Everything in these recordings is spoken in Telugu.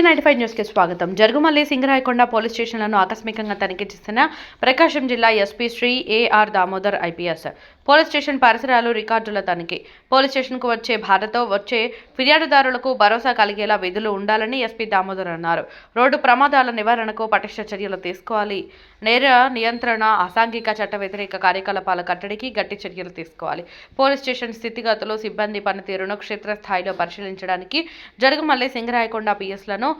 నైన్టీ ఫైవ్ న్యూస్కి స్వాగతం. జరుగుమల్లి సింగరాయకొండ పోలీస్ స్టేషన్లను ఆకస్మికంగా తనిఖీ చేసిన ప్రకాశం జిల్లా SP Shri AR Damodar IPS. Police station పరిసరాలు రికార్డుల తనిఖీ. పోలీస్ స్టేషన్కు వచ్చే బాధతో వచ్చే ఫిర్యాదుదారులకు భరోసా కలిగేలా విధులు ఉండాలని ఎస్పీ దామోదర్ అన్నారు. రోడ్డు ప్రమాదాల నివారణకు పటిష్ట చర్యలు తీసుకోవాలి. నేర నియంత్రణ అసాంఘిక చట్ట వ్యతిరేక కార్యకలాపాల కట్టడికి గట్టి చర్యలు తీసుకోవాలి. పోలీస్ స్టేషన్ స్థితిగతులు సిబ్బంది పనితీరును క్షేత్రస్థాయిలో పరిశీలించడానికి జరుగుమల్లి సింగరాయకొండ పిఎస్లను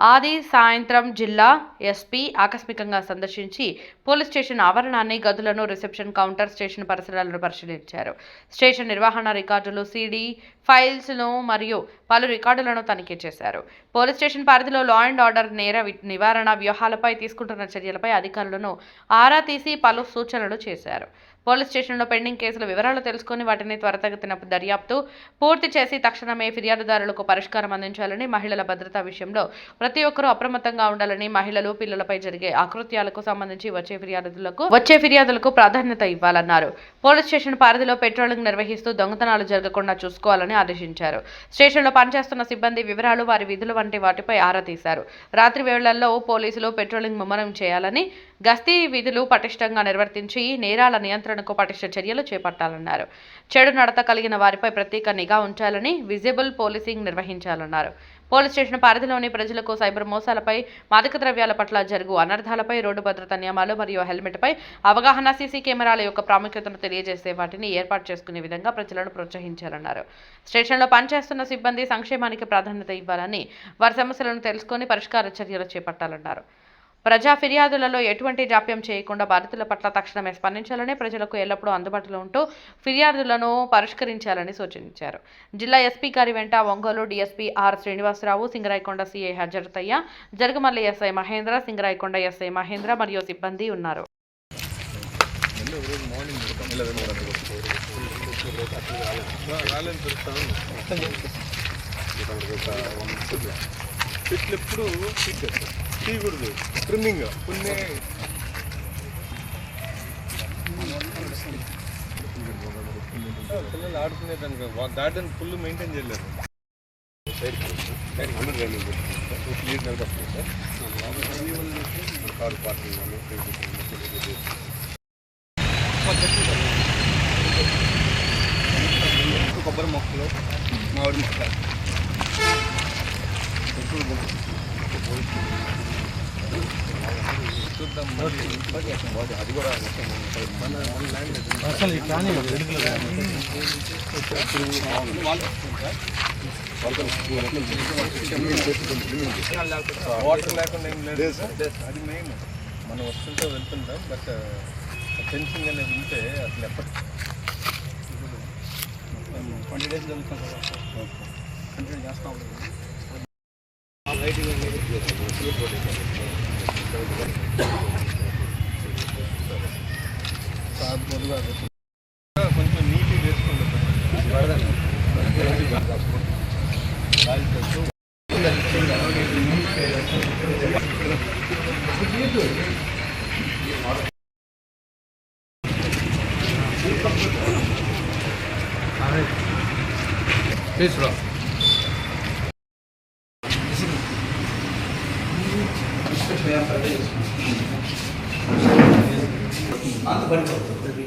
ఆది సాయంత్రం జిల్లా ఎస్పీ ఆకస్మికంగా సందర్శించి పోలీస్ స్టేషన్ ఆవరణాన్ని గదులను రిసెప్షన్ కౌంటర్ స్టేషన్ పరిసరాలను పరిశీలించారు. స్టేషన్ నిర్వహణ రికార్డులు సీడీ ఫైల్స్ను మరియు పలు రికార్డులను తనిఖీ చేశారు. పోలీస్ స్టేషన్ పరిధిలో లా అండ్ ఆర్డర్ నేర వి- నివారణ వ్యూహాలపై తీసుకుంటున్న చర్యలపై అధికారులను ఆరా తీసి పలు సూచనలు చేశారు. పోలీస్ స్టేషన్లో పెండింగ్ కేసుల వివరాలు తెలుసుకుని వాటిని త్వరతగతిన దర్యాప్తు పూర్తి చేసి తక్షణమే ఫిర్యాదుదారులకు పరిష్కారం అందించాలని మహిళల భద్రత విషయంలో ప్రతి ఒక్కరూ అప్రమత్తంగా ఉండాలని మహిళలు పిల్లలపై జరిగే ఆకృత్యాలకు సంబంధించి వచ్చే ఫిర్యాదులకు వచ్చే ఫిర్యాదులకు ప్రాధాన్యత ఇవ్వాలన్నారు. పోలీస్ స్టేషన్ పరిధిలో పెట్రోలింగ్ నిర్వహిస్తూ దొంగతనాలు జరగకుండా చూసుకోవాలని ఆదేశించారు. స్టేషన్లో పనిచేస్తున్న సిబ్బంది వివరాలు వారి విధులు వంటి వాటిపై ఆరా తీశారు. రాత్రి వేళల్లో పోలీసులు పెట్రోలింగ్ ముమ్మరం చేయాలని గస్తీ విధులు పటిష్టంగా నిర్వర్తించి నేరాల నియంత్రణ నియంత్రణకు పటిష్ట చర్యలు చేపట్టాలన్నారు. చెడు నడత కలిగిన వారిపై ప్రత్యేక నిఘా ఉంచాలని విజిబుల్ పోలీసింగ్ నిర్వహించాలన్నారు. పోలీస్ స్టేషన్ పరిధిలోని ప్రజలకు సైబర్ మోసాలపై మాదక ద్రవ్యాల పట్ల జరుగు అనర్థాలపై రోడ్డు భద్రతా నియమాలు మరియు హెల్మెట్పై అవగాహన సీసీ కెమెరాల యొక్క ప్రాముఖ్యతను తెలియజేసే వాటిని ఏర్పాటు చేసుకునే విధంగా ప్రజలను ప్రోత్సహించాలన్నారు. స్టేషన్లో పనిచేస్తున్న సిబ్బంది సంక్షేమానికి ప్రాధాన్యత ఇవ్వాలని వారి సమస్యలను తెలుసుకొని పరిష్కార చర్యలు చేపట్టాలన్నారు. ప్రజా ఫిర్యాదులలో ఎటువంటి జాప్యం చేయకుండా బాధితుల పట్ల తక్షణమే స్పందించాలని ప్రజలకు ఎల్లప్పుడూ అందుబాటులో ఉంటూ ఫిర్యాదులను పరిష్కరించాలని సూచించారు. జిల్లా ఎస్పీ గారి వెంట Ongole DSP R Srinivasarao Singarayakonda CI Hazarathaiah Jaragamalli SI Mahendra Singarayakonda SI Mahendra మరియు సిబ్బంది ఉన్నారు. ఎప్పుడు తీయకూడదు ట్రిమ్మింగ్ కొన్ని పిల్లలు ఆడుకునేదానికి గార్డెన్ ఫుల్ మెయింటైన్ చేయలేదు కారు పార్కింగ్ కొబ్బరి మొక్కలు మామిడి మొక్క చూద్దాం అది కూడా అసలు ఈ కానీ వాటర్ లేకుండా ఏం లేదు అది మెయిన్ మనం వస్తుంటే వెళ్తుంటాం బట్ ఫెన్సింగ్ అనేది ఉంటే అసలు ఎప్పటి ట్వంటీ డేస్ జరుగుతాం కంటిన్యూ చేస్తూ ఉంటుంది కొంచెం నీటి వేసుకుంటాం తీసుకురా అంత పడిపోతుంది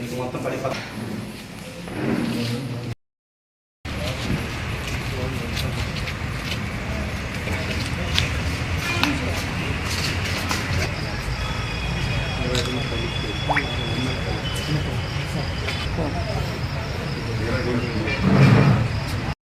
ఇంక మొత్తం పడిపోతుంది